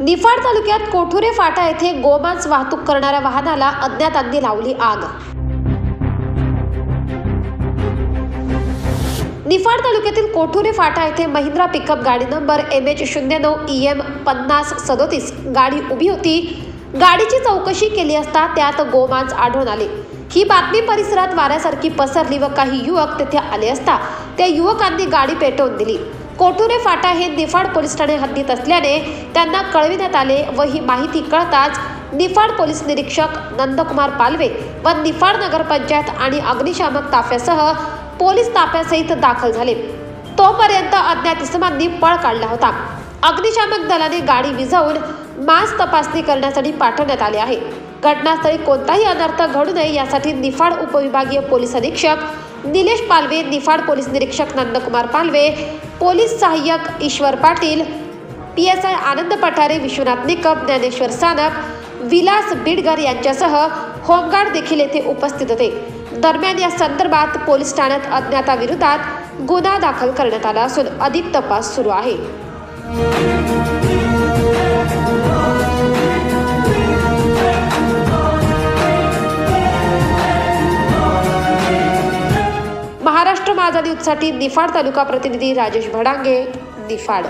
निफाड तालुक्यात कोठुरे फाटा येथे गोमांस वाहतूक करणाऱ्या वाहनाला अज्ञातांनी लावली आग. निफाड तालुक्यातील कोठुरे फाटा येथे महिंद्रा पिकअप गाडी नंबर एम एच शून्य नऊ ई एम पन्नास सदोतीस गाडी उभी होती. गाडीची चौकशी केली असता त्यात गोमांस आढळून आले. ही बातमी परिसरात वाऱ्यासारखी पसरली व काही युवक तेथे आले असता त्या युवकांनी गाडी पेटवून दिली. कोठुरे फाटा हे निफाड पोलीस ठाणे हद्दीत असल्याने त्यांना कळविण्यात आले व ही माहिती कळताच निफाड पोलीस निरीक्षक नंदकुमार पालवे व निफाड नगरपंचायत आणि अग्निशामक ताफ्यासह पोलीस ताफ्यासहित दाखल झाले. तोपर्यंत अज्ञात इसमांनी पळ काढला होता. अग्निशामक दलाने गाडी विझवून मास तपासणी करण्यासाठी पाठवण्यात आले आहे. घटनास्थळी कोणताही अनर्थ घडू नये यासाठी निफाड उपविभागीय पोलीस अधीक्षक निलेश पालवे निफाड पोलीस निरीक्षक नंदकुमार पालवे पोलीस सहाय्यक Ishwar Patil P S I Anand Pathare Vishwanath Nikam Dnyaneshwar Sanap Vilas Bidgar यांच्यासह होमगार्ड देखील येथे उपस्थित होते. दरम्यान या संदर्भात पोलीस ठाण्यात अज्ञाताविरोधात गुन्हा दाखल करण्यात आला असून अधिक तपास सुरू आहे. महाराष्ट्र माझा न्यूजसाठी निफाड तालुका प्रतिनिधी राजेश भडांगे निफाड